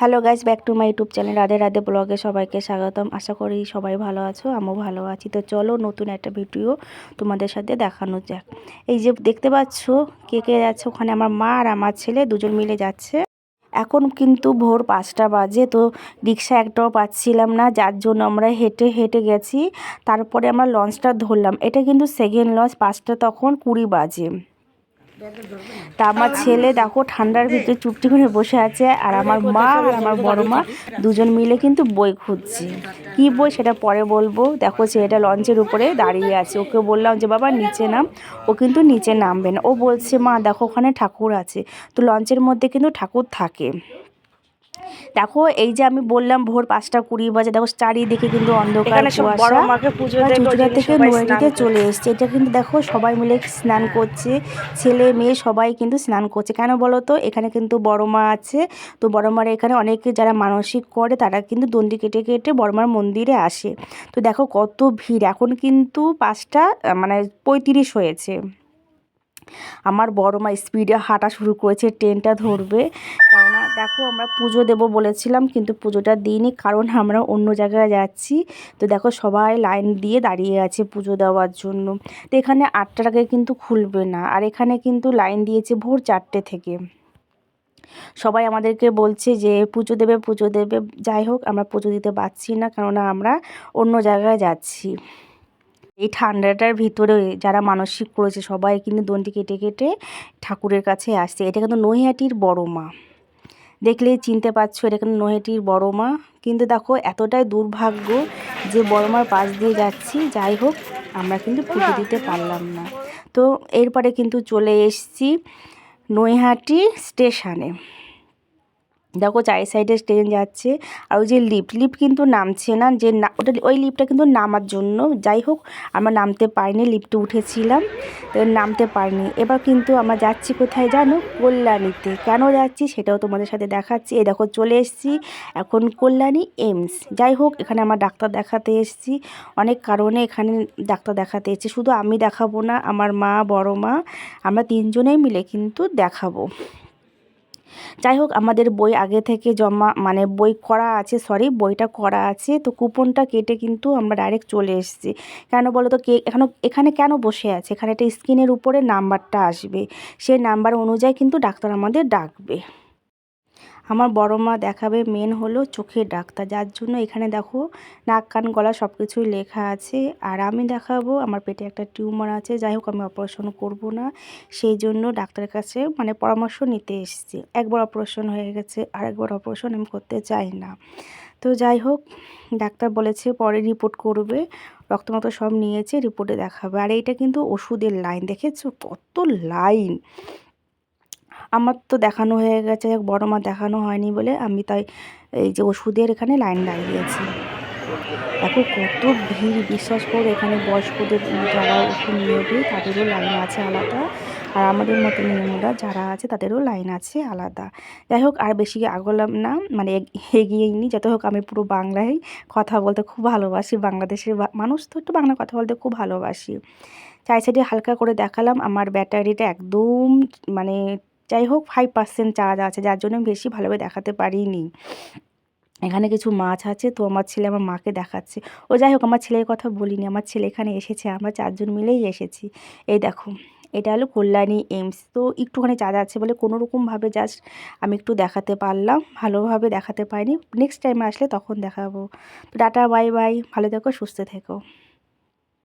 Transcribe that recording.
Hello guys back to my YouTube channel Radhe Radhe ব্লগে সবাইকে স্বাগতম। আশা করি সবাই ভালো আছো, আমিও ভালো আছি। তো চলো নতুন একটা ভিডিও তোমাদের সাথে দেখানো যাক। এই যে দেখতে পাচ্ছ, কে কে যাচ্ছে ওখানে আমার মা আর আমার ছেলে দুজন মিলে যাচ্ছে। এখন কিন্তু ভোর পাঁচটা বাজে, তো রিক্সা একটাও পাচ্ছিলাম না, যার জন্য আমরা হেঁটে হেঁটে গেছি। তারপরে আমরা লঞ্চটা ধরলাম। এটা কিন্তু সেকেন্ড লঞ্চ, পাঁচটা তখন কুড়ি বাজে। তা আমার ছেলে দেখো ঠান্ডার ভিতরে চুপটি করে বসে আছে, আর আমার মা আর আমার বড় মা দুজন মিলে কিন্তু বই খুঁজছে। কি বই সেটা পরে বলব? দেখো ছেলেটা লঞ্চের উপরে দাঁড়িয়ে আছে। ওকে বললাম যে, বাবা, নিচে নাম। ও কিন্তু নিচে নামবে না। ও বলছে, মা, দেখো ওখানে ঠাকুর আছে। তো লঞ্চের মধ্যে কিন্তু ঠাকুর থাকে। দেখো এই যে আমি বললাম ভোর পাঁচটা কুড়ি বাজে দেখো চারিদিকে কিন্তু অন্ধকার চুচুড়া থেকে নদীতে চলে এসছে। এটা কিন্তু দেখো সবাই মিলে স্নান করছে। ছেলে মেয়ে সবাই কিন্তু স্নান করছে। কেন বলো তো? এখানে কিন্তু বড় মা আছে। তো বড় মার এখানে অনেকে যারা মানসিক করে তারা কিন্তু দণ্ডি কেটে কেটে বড় মার মন্দিরে আসে। তো দেখো কত ভিড়। এখন কিন্তু পাঁচটা মানে পঁয়ত্রিশ হয়েছে। আমার বড় মা স্পিডে হাঁটা শুরু করেছে ট্রেনটা ধরবে। কেননা দেখো আমরা পুজো দেব বলেছিলাম, কিন্তু পুজোটা দিইনি, কারণ আমরা অন্য জায়গায় যাচ্ছি। তো দেখো সবাই লাইন দিয়ে দাঁড়িয়ে আছে পুজো দেওয়ার জন্য। তো এখানে আটটার আগে কিন্তু খুলবে না, আর এখানে কিন্তু লাইন দিয়েছে ভোর চারটে থেকে। সবাই আমাদেরকে বলছে যে, পুজো দেবে পুজো দেবে। যাই হোক, আমরা পুজো দিতে পারছি না, কেননা আমরা অন্য জায়গায় যাচ্ছি। এই ঠান্ডাটার ভিতরে যারা মানসিক করেছে, সবাই কিন্তু দণ্ডি কেটে কেটে ঠাকুরের কাছে আসছে। এটা কিন্তু নৈহাটির বড় মা। দেখলেই চিনতে পারছ, এটা কিন্তু নৈহাটির বড় মা। কিন্তু দেখো, এতটাই দুর্ভাগ্য যে বড় মার পাশ দিয়ে যাচ্ছি, যাই হোক, আমরা কিন্তু পুজো দিতে পারলাম না। তো এরপরে কিন্তু চলে এসেছি নৈহাটি স্টেশনে। দেখো চারি সাইডে ট্রেন যাচ্ছে। আর ওই যে লিফট লিফট কিন্তু নামছে না, যে না, ওটা ওই লিফটটা কিন্তু নামার জন্য। যাই হোক, আমরা নামতে পারিনি লিফটে উঠেছিলাম নামতে পারিনি। এবার কিন্তু আমরা যাচ্ছি কোথায় জানো? কল্যাণীতে। কেন যাচ্ছি সেটাও তোমাদের সাথে দেখাচ্ছি। এই দেখো, চলে এসেছি এখন কল্যাণী এমস। যাই হোক, এখানে আমার ডাক্তার দেখাতে এসেছি। অনেক কারণে এখানে ডাক্তার দেখাতে এসেছি। শুধু আমি দেখাবো না, আমার মা, বড় মা, আমরা তিনজনেই মিলে কিন্তু দেখাবো। যাই হোক আমাদের বই আগে থেকে জমা মানে বই করা আছে সরি বইটা করা আছে, তো কুপনটা কেটে কিন্তু আমরা ডাইরেক্ট চলে এসেছি। কেন বলো তো কে, এখানে এখানে কেন বসে আছে? এখানে একটা স্ক্রিনের উপরে নাম্বারটা আসবে। সেই নাম্বার অনুযায়ী কিন্তু ডাক্তার আমাদের ডাকবে। আমার বড় মা দেখাবে মেন হলো চোখের ডাক্তার। যার জন্য এখানে দেখো নাক, কান, গলা সব কিছুই লেখা আছে। আর আমি দেখাবো, আমার পেটে একটা টিউমার আছে, যাই হোক আমি অপারেশন করব না। সেই জন্য ডাক্তারের কাছে মানে পরামর্শ নিতে এসেছি। একবার অপারেশন হয়ে গেছে আর একবার অপারেশন আমি করতে চাই না। তো যাই হোক, ডাক্তার বলেছে পরে রিপোর্ট করবে রক্তমত সব নিয়েছে রিপোর্টে দেখাবে। আর এইটা কিন্তু ওষুধের লাইন দেখেছ? কত লাইন আমার তো দেখানো হয়ে গেছে, বড় মা দেখানো হয়নি বলে আমি তাই এই যে ওষুধের এখানে লাইন লাগিয়েছি দেখো কত ভিড়, বিশ্বাস করে এখানে বয়স্কদের যারা ওষুধ নিয়ে নেবে তাদেরও লাইন আছে আলাদা। আর আমাদের মতো নিয়মরা যারা আছে তাদেরও লাইন আছে আলাদা। যাই হোক, আর বেশি আগলাম না মানে এগ- এগিয়ে নি। যত হোক আমি পুরো বাংলায় কথা বলতে খুব ভালোবাসি, বাংলাদেশের মানুষ তো একটু বাংলা কথা বলতে খুব ভালোবাসি। চাই সাইডে হালকা করে দেখালাম, আমার ব্যাটারিটা একদম মানে যাই হোক ফাইভ পার্সেন্ট চার্জ আছে, যার জন্য আমি বেশি ভালোভাবে দেখাতে পারিনি। এখানে কিছু মাছ আছে, তো আমার ছেলে আমার মাকে দেখাচ্ছে। ও যাই হোক, আমার ছেলের কথা বলিনি, আমার ছেলে এখানে এসেছে, আমরা চারজন মিলেই এসেছি। এই দেখো, এটা হলো কল্যাণী এইমস তো একটুখানি চার্জ আছে বলে কোনো রকমভাবে জাস্ট আমি একটু দেখাতে পারলাম, ভালোভাবে দেখাতে পারিনি। নেক্সট টাইমে আসলে তখন দেখাবো। তো টাটা বাই বাই ভালো থেকো, সুস্থ থেকো।